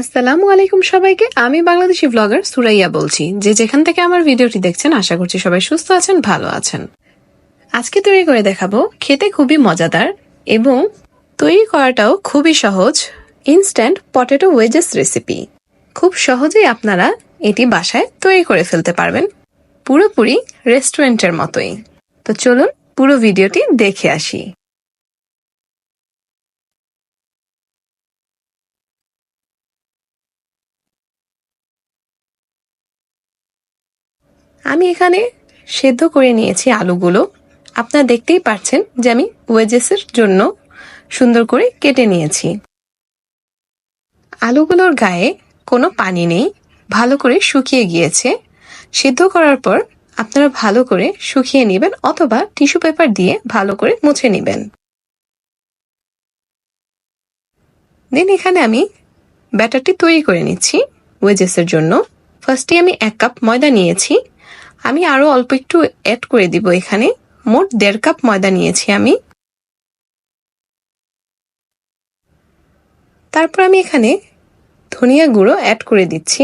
আসসালামু আলাইকুম সবাইকে। আমি বাংলাদেশি ব্লগার সুরাইয়া বলছি। যে যেখান থেকে আমার ভিডিওটি দেখছেন, আশা করছি সবাই সুস্থ আছেন, ভালো আছেন। আজকে তৈরি করে দেখাবো খেতে খুবই মজাদার এবং তৈরি করাটাও খুবই সহজ ইনস্ট্যান্ট পটেটো ওয়েজেস রেসিপি খুব সহজেই আপনারা এটি বাসায় তৈরি করে ফেলতে পারবেন, পুরোপুরি রেস্টুরেন্টের মতোই। তো চলুন পুরো ভিডিওটি দেখে আসি। আমি এখানে সেদ্ধ করে নিয়েছি আলুগুলো। আপনারা দেখতেই পাচ্ছেন যে আমি ওয়েজেসের জন্য সুন্দর করে কেটে নিয়েছি। আলুগুলোর গায়ে কোনো পানি নেই, ভালো করে শুকিয়ে গিয়েছে। সিদ্ধ করার পর আপনারা ভালো করে শুকিয়ে নেবেন অথবা টিস্যু পেপার দিয়ে ভালো করে মুছে নেবেন। দেন এখানে আমি ব্যাটারটি তৈরি করে নিচ্ছি ওয়েজেসের জন্য। ফার্স্টে আমি এক কাপ ময়দা নিয়েছি। আমি আরও অল্প একটু অ্যাড করে দিব এখানে। মোট দেড় কাপ ময়দা নিয়েছি আমি। তারপর আমি এখানে ধনিয়া গুঁড়ো অ্যাড করে দিচ্ছি।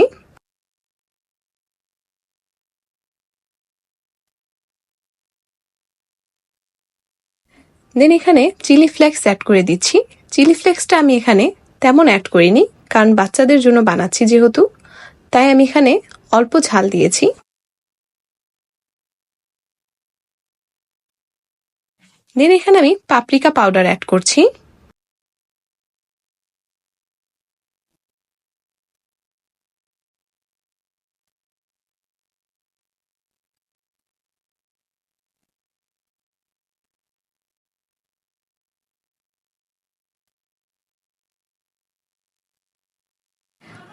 দেন এখানে চিলি ফ্লেক্স অ্যাড করে দিচ্ছি। চিলি ফ্লেক্সটা আমি এখানে তেমন অ্যাড করিনি, কারণ বাচ্চাদের জন্য বানাচ্ছি যেহেতু, তাই আমি এখানে অল্প ঝাল দিয়েছি। দেন এখানে আমি পাপরিকা পাউডার অ্যাড করছি।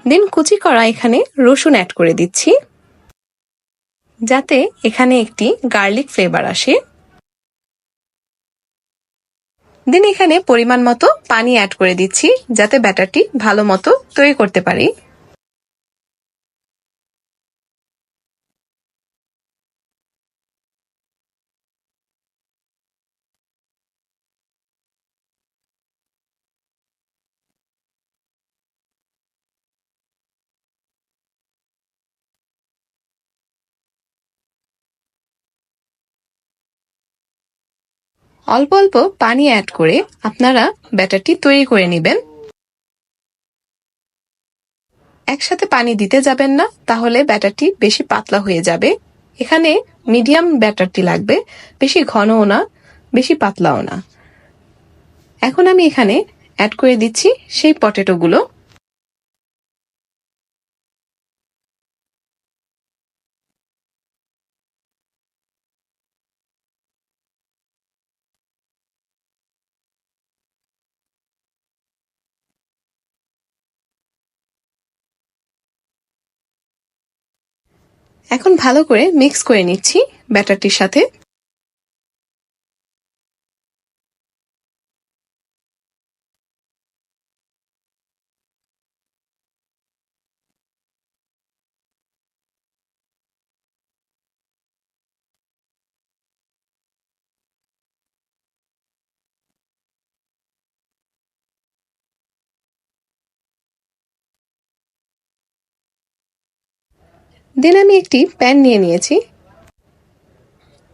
দেন কুচি করা এখানে রসুন অ্যাড করে দিচ্ছি। যাতে এখানে একটি গার্লিক ফ্লেভার আসে। দেন এখানে পরিমাণ মতো পানি অ্যাড করে দিচ্ছি যাতে ব্যাটারটি ভালো মতো তৈরি করতে পারি। অল্প অল্প পানি অ্যাড করে আপনারা ব্যাটারটি তৈরি করে নেবেন। একসাথে পানি দিতে যাবেন না, তাহলে ব্যাটারটি বেশি পাতলা হয়ে যাবে। এখানে মিডিয়াম ব্যাটারটি লাগবে, বেশি ঘনও না, বেশি পাতলাও না। এখন আমি এখানে অ্যাড করে দিচ্ছি সেই পটেটোগুলো। এখন ভালো করে মিক্স করে নিচ্ছি ব্যাটারটির সাথে। দেন আমি একটি প্যান নিয়ে নিয়েছি।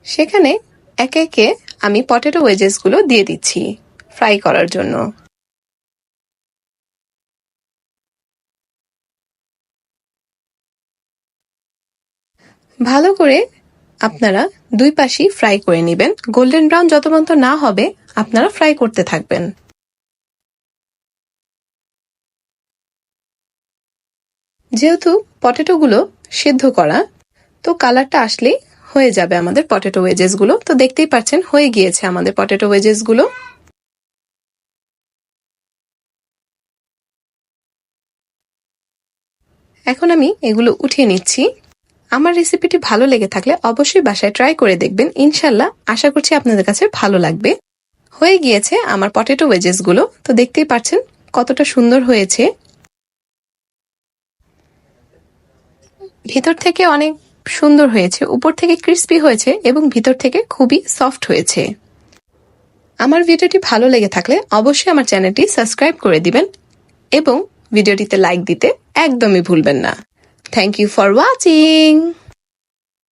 সেখানে একে একে আমি পটেটো ওয়েজেসগুলো দিয়ে দিচ্ছি ফ্রাই করার জন্য। ভালো করে আপনারা দুই পাশই ফ্রাই করে নেবেন। গোল্ডেন ব্রাউন যত না হবে, আপনারা ফ্রাই করতে থাকবেন। যেহেতু পটেটোগুলো সিদ্ধ করা, তো কালারটা আসলেই হয়ে যাবে আমাদের পটেটো ওয়েজেসগুলো। তো দেখতেই পাচ্ছেন, হয়ে গিয়েছে আমাদের পটেটো ওয়েজেসগুলো। এখন আমি এগুলো উঠিয়ে নিচ্ছি। আমার রেসিপিটি ভালো লেগে থাকলে অবশ্যই বাসায় ট্রাই করে দেখবেন। ইনশাল্লাহ আশা করছি আপনাদের কাছে ভালো লাগবে। হয়ে গিয়েছে আমার পটেটো ওয়েজেসগুলো। তো দেখতেই পাচ্ছেন কতটা সুন্দর হয়েছে। ভিতর থেকে অনেক সুন্দর হয়েছে, উপর থেকে ক্রিস্পি হয়েছে এবং ভিতর থেকে খুবই সফট হয়েছে। আমার ভিডিওটি ভালো লেগে থাকলে অবশ্যই আমার চ্যানেলটি সাবস্ক্রাইব করে দিবেন এবং ভিডিওটিতে লাইক দিতে একদমই ভুলবেন না। Thank you for watching